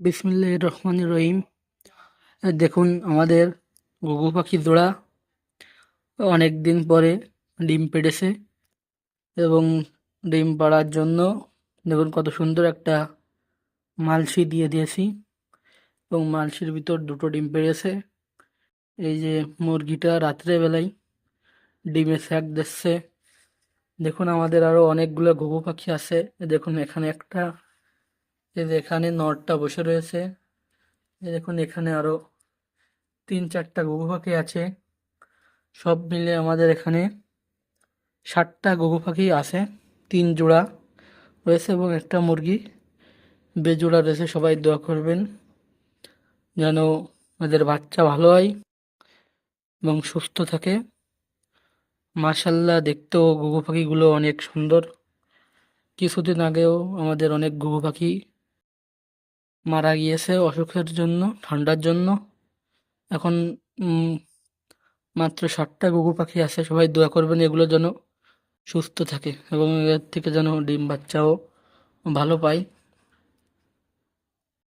বিসমিল্লাহ রহমান রহিম। দেখুন আমাদের ঘুঘু পাখি জোড়া। অনেক দিন পরে ডিম পেড়েছে এবং ডিম পাড়ার জন্য দেখুন কত সুন্দর একটা মালসি দিয়ে দিয়েছি এবং মালসির ভিতর দুটো ডিম পেড়েছে। এই যে মুরগিটা রাত্রেবেলায় ডিমে স্যাক দিচ্ছে। দেখুন আমাদের আরও অনেকগুলো ঘুঘু পাখি আছে। দেখুন এখানে একটা এই যে এখানে নরটা বসে রয়েছে। এই দেখুন, এখানে আরও তিন চারটা ঘুঘু পাখি আছে। সব মিলে আমাদের এখানে ষাটটা ঘুঘু পাখি আছে, তিন জোড়া রয়েছে এবং একটা মুরগি। বেজোড়া রয়েছে, সবাই দোয়া করবেন যেন ওদের বাচ্চা ভালো হয় এবং সুস্থ থাকে। মার্শাল্লাহ দেখতেও ঘুঘু পাখিগুলো অনেক সুন্দর। কিছুদিন আগেও আমাদের অনেক ঘুঘু পাখি মারা গিয়েছে অসুখের জন্য, ঠান্ডার জন্য। এখন মাত্র ষাটটা ঘুঘু পাখি আছে, সবাই দোয়া করবেন এগুলো যেন সুস্থ থাকে এবং এর থেকে যেন ডিম বাচ্চাও ভালো পায়।